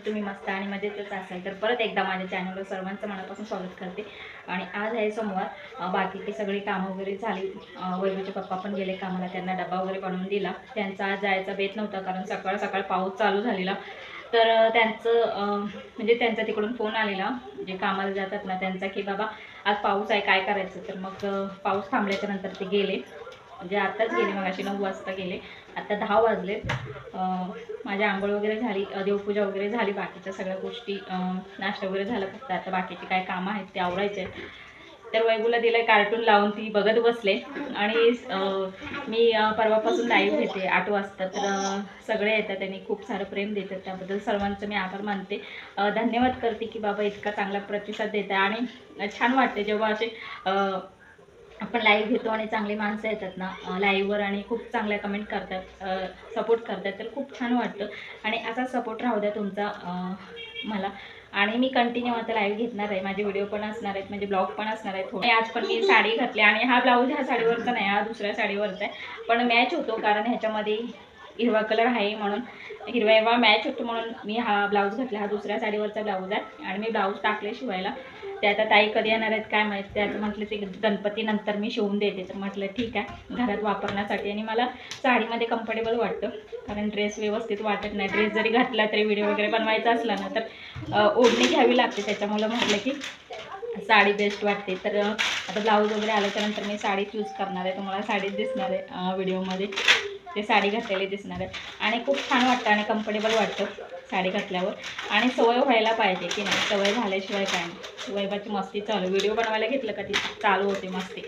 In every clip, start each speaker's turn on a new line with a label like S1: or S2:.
S1: Hope तुम्ही मस्त आणि मजेतच असाल तर परत एकदा माझ्या चॅनलवर सर्वांचं मनापासून स्वागत करते. आणि आज आहे सोमवार. बाकीची सगळी कामं वगैरे झाली. अं, वैभवचे पप्पा पण गेले कामाला. त्यांना डबा वगैरे बनवून दिला. त्यांचा आज जायचा बेत नव्हता कारण सकाळ सकाळ पाऊस चालू झालेला. तर त्यांचं म्हणजे त्यांचा तिकडून फोन आलेला. जे कामाला जातात ना त्यांचा की बाबा आज पाऊस आहे काय करायचं? तर मग पाऊस थांबल्याच्या नंतर ते गेले. म्हणजे आत्ताच गेले मग अशी नऊ वाजता गेले. आता दहा वाजले. माझी आंघोळ वगैरे झाली देवपूजा वगैरे झाली बाकीच्या सगळ्या गोष्टी नाश्ता वगैरे झाला. फक्त आता बाकीचे काय कामं आहेत ते आवरायचे आहेत. तर वैभूला दिलं कार्टून लावून ती बघत बसले. आणि मी परवापासून लाईव्ह घेते. आठ वाजता तर सगळे येतात त्यांनी खूप सारं प्रेम देतात. त्याबद्दल सर्वांचं मी आभार मानते. धन्यवाद करते की बाबा इतका चांगला प्रतिसाद देत आहे आणि छान वाटते जेव्हा असे आपण लाईव्ह घेतो आणि चांगली माणसं येतात ना लाईव्हवर आणि खूप चांगल्या कमेंट करतात सपोर्ट करतात तर खूप छान वाटतं. आणि असा सपोर्ट राहू द्या तुमचा मला. आणि मी कंटिन्यू आता लाईव्ह घेणार आहे. माझे व्हिडिओ पण असणार आहेत म्हणजे ब्लॉग पण असणार आहेत थोडे. आज पण मी साडी घातली आणि हा ब्लाऊज ह्या साडीवरचा नाही हा दुसऱ्या साडीवरचा आहे. पण मॅच होतो कारण ह्याच्यामध्ये हिरवा कलर आहे म्हणून हिरवा हिरवा मॅच होतो म्हणून मी हा ब्लाऊज घातला. हा दुसऱ्या साडीवरचा ब्लाऊज आहे आणि मी ब्लाऊज टाकले शिवायला. ते आता ताई कधी येणार आहेत काय माहीत ते आता म्हटलं ते गणपती नंतर मी शिवून देते. तर म्हटलं ठीक आहे घरात वापरण्यासाठी. आणि मला साडीमध्ये कम्फर्टेबल वाटतं कारण ड्रेस व्यवस्थित वाटत नाही. ड्रेस जरी घातला तरी व्हिडिओ वगैरे बनवायचा असला ना तर ओढणी घ्यावी लागते. त्याच्यामुळं म्हटलं की साडी बेस्ट वाटते. तर आता ब्लाऊज वगैरे आल्याच्यानंतर मी साडी चूज करणार आहे. तुम्हाला साडीच दिसणार आहे व्हिडिओमध्ये ते साडी घातलेली दिसणार आहे. आणि खूप छान वाटतं आणि कम्फर्टेबल वाटतं. साडी घातल्यावर. आणि सवय व्हायला पाहिजे की नाही. सवय झाल्याशिवाय काय नाही. वैभाची मस्ती चालू. व्हिडिओ बनवायला घेतलं का ती चालू होते मस्ती.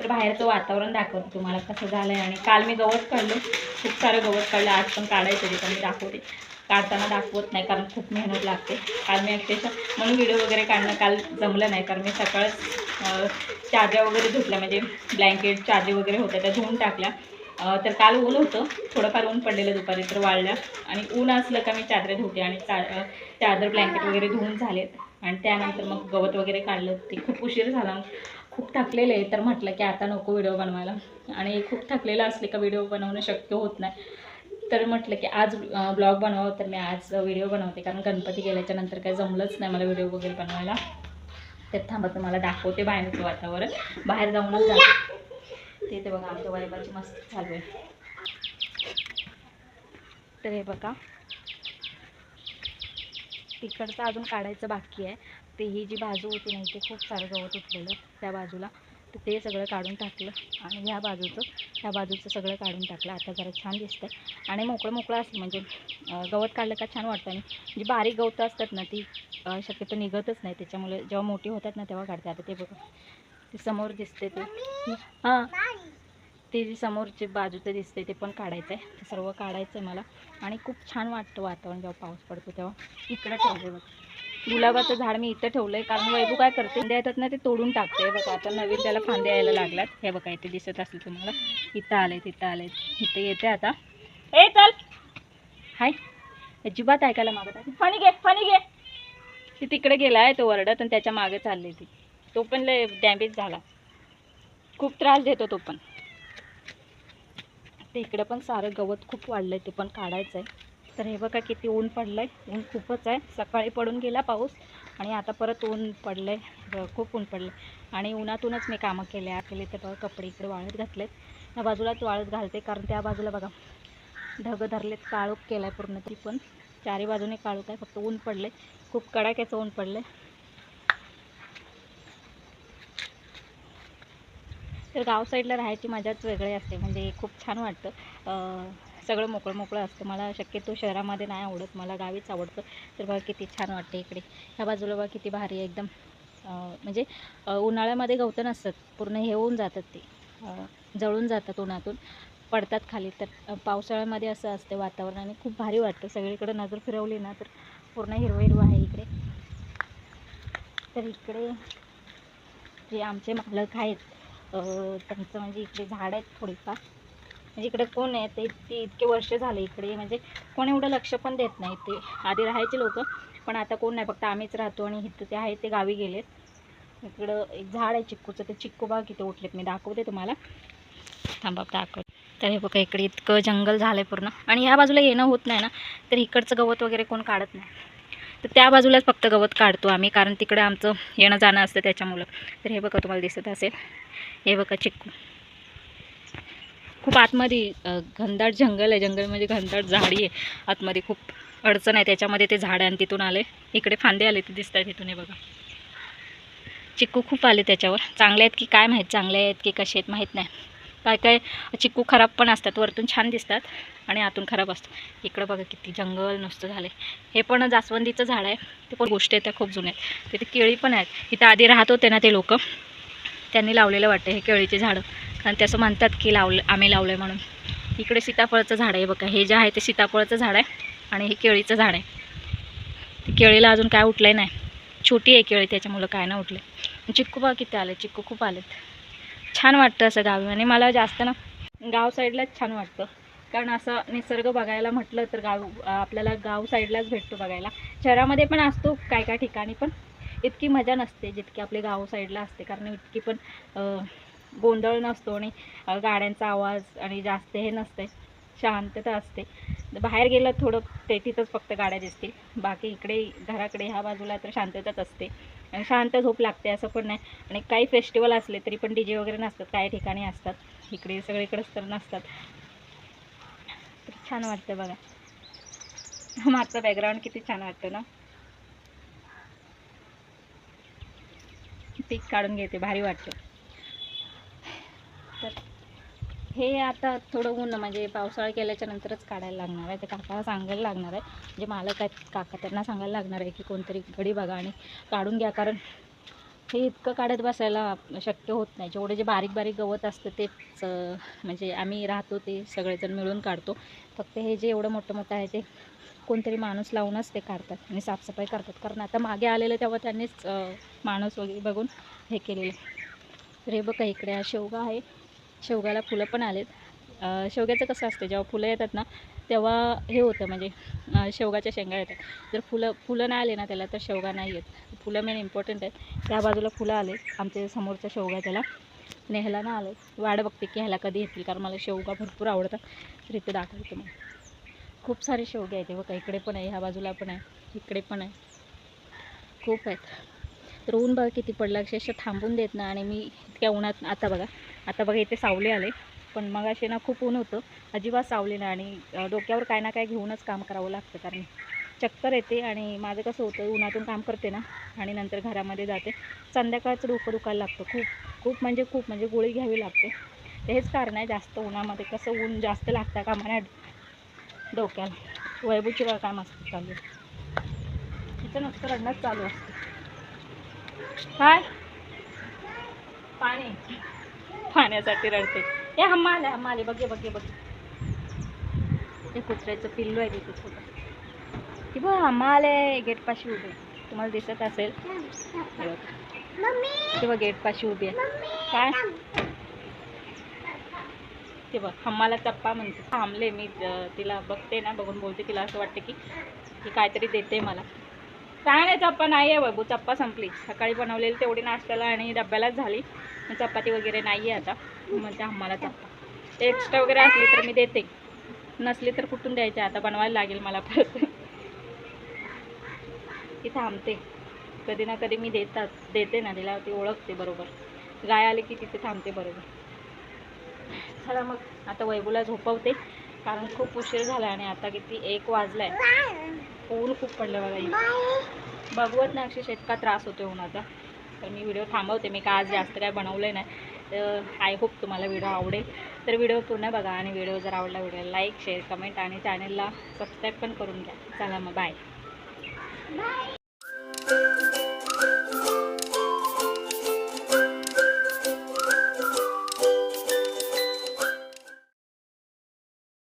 S1: तर बाहेरचं वातावरण दाखवते तुम्हाला कसं झालं आहे आणि काल मी गवत काढलं. खूप सारं गवत काढलं. आज पण काढायचं ते पण मी दाखवते. काढताना दाखवत नाही कारण खूप मेहनत लागते. काल मी अक्षरशः म्हणून व्हिडिओ वगैरे काढणं काल जमलं नाही. कारण मी सकाळच चार्जा वगैरे धुतल्या म्हणजे ब्लँकेट चार्जे वगैरे होत्या त्या धुवून टाकल्या. तर काल ऊन होतं. थोडंफार ऊन पडलेलं दुपारी तर वाळल्या आणि ऊन असलं का मी चादरे धुते आणि चा चादर ब्लँकेट वगैरे धुवून झालेत. आणि त्यानंतर मग गवत वगैरे काढलं. ते खूप उशीर झाला. खूप थकलेलं आहे. तर म्हटलं की आता नको व्हिडिओ बनवायला. आणि खूप थकलेलं असले का व्हिडिओ बनवणं शक्य होत नाही. तर म्हटलं की आज ब्लॉग बनवावं तर मी आज व्हिडिओ बनवते. कारण गणपती गेल्याच्यानंतर काही जमलंच नाही मला व्हिडिओ वगैरे बनवायला. तर थांबा तुम्हाला दाखवते बाहेरचं वातावरण. बाहेर जाऊनच जाते ते ते बघा आमच्या वाईबाची मस्त चालू आहे. तर हे बघा. तिकडचं अजून काढायचं बाकी आहे. ते ही जी बाजू होती नाही ते खूप सारं गवत उठलेलं त्या बाजूला. तर ते सगळं काढून टाकलं आणि ह्या बाजूचं ह्या बाजूचं सगळं काढून टाकलं. आता जरा छान दिसतं आणि मोकळं मोकळं असलं म्हणजे गवत काढलं का छान वाटतं. आणि जी बारीक गवतं असतात ना ती शक्यतो निघतच नाही. त्याच्यामुळे जेव्हा मोठी होतात ना तेव्हा काढते आता ते बघा. ते समोर दिसते ते. हां. ते जे समोरचे बाजूचं दिसते ते पण काढायचं आहे ते सर्व काढायचं आहे मला. आणि खूप छान वाटतं वातावरण जेव्हा पाऊस पडतो तेव्हा. इकडं ठेवले बघ. गुलाबाचं झाड मी इथं ठेवलं आहे कारण वैभू काय करते फांद्या येतात ना ते तोडून टाकते बघा आता नवीन त्याला फांद्या यायला लागल्यात. हे बघा इथे दिसत असेल तुम्हाला. इथं आले तिथं आले इथं येते आता. ए चल! हाय. अजिबात ऐकायला मागत आहे फणी घे फणी घे. ती तिकडे गेला आहे तो वरडत आणि त्याच्यामागे चालली ती. तो पण लय डॅमेज झाला. खूप त्रास देतो तो पण. ते इकडं पण सारं गवत खूप वाढलं आहे ते पण काढायचं आहे तर हे बघा किती ऊन पडलं आहे ऊन खूपच आहे. सकाळी पडून गेला पाऊस आणि आता परत ऊन पडलं आहे खूप ऊन पडलं आहे आणि उन्हातूनच मी कामं केले. केले तर बघा कपडे इकडे वाळत घातलेत. या बाजूलाच वाळत घालते कारण त्या बाजूला बघा ढगं धरलेत. काळोख केला आहे पूर्ण ती पण. चारी बाजूने काळोख आहे. फक्त ऊन पडले खूप कडाक्याचं ऊन पडलं तर गाव साईडला राहायची मजाच वेगळी असते. म्हणजे खूप छान वाटतं. सगळं मोकळं मोकळं असतं. मला शक्यतो शहरामध्ये नाही आवडत. मला गावीच आवडतं. तर बघा किती छान वाटते इकडे. ह्या बाजूला बघा किती भारी आहे एकदम. म्हणजे उन्हाळ्यामध्ये गवतं नसतात. पूर्ण हे होऊन जातात ते. जळून जातात उन्हातून. पडतात खाली. तर पावसाळ्यामध्ये असं असते वातावरण आणि खूप भारी वाटतं. सगळीकडे नजर फिरवली ना तर पूर्ण हिरवं हिरवं आहे इकडे. तर इकडे जे आमचे मालक आहेत त्यांचं म्हणजे इकडे झाड आहेत थोडीफार. म्हणजे इकडे कोण आहे ते ते इतके वर्ष झाले इकडे. म्हणजे कोण एवढं लक्ष पण देत नाही ते आधी राहायचे लोक पण आता कोण नाही. फक्त आम्हीच राहतो आणि इथं ते आहेत ते गावी गेलेत. इकडं एक झाड आहे चिक्कूचं. ते चिक्कू बाग इथे उठलेत. मी दाखवते तुम्हाला. थांबा दाखव तर हे बघा इकडे इतकं जंगल झालं आहे पूर्ण. आणि ह्या बाजूला येणं होत नाही ना. तर इकडचं गवत वगैरे कोण काढत नाही. तर त्या बाजूलाच फक्त गवत काढतो आम्ही कारण तिकडं आमचं येणं जाणं असतं त्याच्यामुळं. तर हे बघा तुम्हाला दिसत असेल. हे बघा चिक्कू. खूप आतमध्ये घनदाट जंगल आहे. जंगल म्हणजे घनदाट झाडी आहे. आतमध्ये खूप अडचण आहे. त्याच्यामध्ये ते झाड आहे आणि तिथून आले. इकडे फांदे आले ते दिसत आहेत तिथून हे बघा. चिक्कू खूप आले त्याच्यावर. चांगले आहेत की काय माहीत? चांगले आहेत की कसे आहेत माहीत नाही. काय काय चिक्कू खराब पण असतात वरतून छान दिसतात आणि आतून खराब असतो इकडं बघा किती जंगल नुसतं झालं हे पण जास्वंदीचं झाड आहे. ते पण गोष्टी आहेत त्या खूप जुन्या आहेत. तिथे केळी पण आहेत. इथं आधी राहत होते ना ते लोक. त्यांनी लावलेलं वाटतं हे केळीचे झाडं. कारण ते असं म्हणतात की लावलं आम्ही लावलं आहे म्हणून. इकडे सीताफळाचं झाड आहे बघा. हे जे आहे ते सीताफळाचं झाड आहे आणि हे केळीचं झाड आहे. ते केळीला अजून काय उठलं नाही. छोटी आहे केळी त्याच्यामुळं काय नाही उठले चिक्कू बघा किती आले चिक्कू खूप आलेत. छान वाटतं असं गावी. आणि मला जास्त ना गाव साईडलाच छान वाटतं. कारण असं निसर्ग बघायला म्हटलं तर गाव आपल्याला गाव साईडलाच भेटतो बघायला. शहरामध्ये पण असतो काय काय ठिकाणी पण इतकी मजा नसते जितकी आपले गाव साईडला असते. कारण इतकी पण गोंधळ नसतो आणि गाड्यांचा आवाज आणि जास्त हे नसते. शांतता असते. बाहेर गेलं थोडं ते तिथंच फक्त गाड्या दिसतील. बाकी इकडे घराकडे ह्या बाजूला तर शांतताच असते. आणि शांत झोप लागते असं पण नाही. आणि काही फेस्टिवल असले तरी पण डी जे वगैरे नसतात काही ठिकाणी असतात. इकडे सगळीकडेच तर नसतात. तर छान वाटतं बघा. मागचं बॅकग्राऊंड किती छान वाटतं ना? पीक काढून घेते भारी वाटतं तर हे आता थोडं ऊन म्हणजे पावसाळा केल्याच्या नंतरच काढायला लागणार आहे. ते काकाला सांगायला लागणार आहे. म्हणजे मालक आहेत काका त्यांना सांगायला लागणार आहे की कोणतरी गडी बघा आणि काढून घ्या. कारण हे इतकं काढत बसायला शक्य होत नाही. जेवढे जे बारीक बारीक गवत असतं तेच म्हणजे आम्ही राहतो ते सगळेजण मिळून काढतो. फक्त हे जे एवढं मोठं मोठं आहे ते कोणतरी माणूस लावूनच ते काढतात आणि साफसफाई करतात. कारण आता मागे आलेलं तेव्हा त्यांनीच माणूस वगैरे बघून हे केलेलं. तर हे बघा इकडे हा शेवगा आहे. शेवगाला फुलं पण आलेत. शेवग्याचं कसं असतं जेव्हा फुलं येतात ना तेव्हा हे होतं म्हणजे शेवगाच्या शेंगा येतात. जर फुलं फुलं नाही आले ना त्याला तर शेवगा नाही येत. फुलं मेन इम्पॉर्टंट आहेत. त्या बाजूला फुलं आले आमच्या समोरचा शेवगा त्याला. आणि ह्याला ना आलं वाट बघते की ह्याला कधी येतील कारण मला शेवगा भरपूर आवडतात. तर इथे दाखवते मग खूप सारे शेवगे आहेत बघा. इकडे पण आहे ह्या बाजूला पण आहे इकडे पण आहे. खूप आहेत. तर ऊन बघा किती पडलं. अक्षरशः थांबून देत ना आणि मी इतक्या उन्हात आता बघा आता बघा इथे सावले आले. पण मग असे ना खूप ऊन होतं. अजिबात सावले नाही आणि डोक्यावर काय ना काय घेऊनच काम करावं लागतं. कारण चक्कर येते आणि माझं कसं होतं उन्हातून काम करते ना आणि नंतर घरामध्ये जाते. संध्याकाळचं डोकं दुखायला लागतं. खूप खूप म्हणजे खूप म्हणजे गोळी घ्यावी लागते. तर हेच कारण आहे जास्त उन्हामध्ये कसं ऊन जास्त लागतं का म्हणा डोक्याला. वैभूची बघा काय मस्त चालू आहे. तिचं नुसतं रडणंच चालू असतं. काय? पाणी. पाण्यासाठी रडते. हे हम्मा आले हम्मा आले बघे बघे बघे. ते कुत्र्याचं पिल्लू आहे तिथे छोटं ती बघ हम्मा आले गेटपाशी उभे. तुम्हाला दिसत असेल. हे बघ. ते बघ गेटपाशी उभी आहे. काय? ते बघ हम्माला चप्पा म्हणते. थांबले मी तिला बघते ना बघून बोलते तिला असं वाटतं की ती काहीतरी देते मला. काय नाही चप्पा नाही आहे बाबू चप्पा संपली. सकाळी बनवलेली तेवढी नाश्त्याला आणि डब्यालाच झाली. मग चपाती वगैरे नाही आहे आता. मग त्या आम्हाला चप्पा एक्स्ट्रा वगैरे असली तर मी देते. नसली तर कुठून द्यायचे? आता बनवायला लागेल मला परत. ती थांबते. कधी ना कधी मी देतात. देते ना तिला ती ओळखते बरोबर. गाय आले की तिथे थांबते बरोबर. चला मग आता वैभूला झोपवते. कारण खूप उशीर झाला आणि आता किती एक वाजलाय. ऊन खूप पडलं बघा. बघवत ना अक्षरशः इतका त्रास होतो उन्हाचा. तर मी व्हिडिओ थांबवते. मी का आज जास्त काय बनवलं नाही. तर आय होप तुम्हाला व्हिडिओ आवडेल. तर व्हिडिओ पूर्ण बघा आणि व्हिडिओ जर आवडला व्हिडिओ लाईक शेअर कमेंट आणि चॅनलला सबस्क्राईब पण करून घ्या. चला मग बाय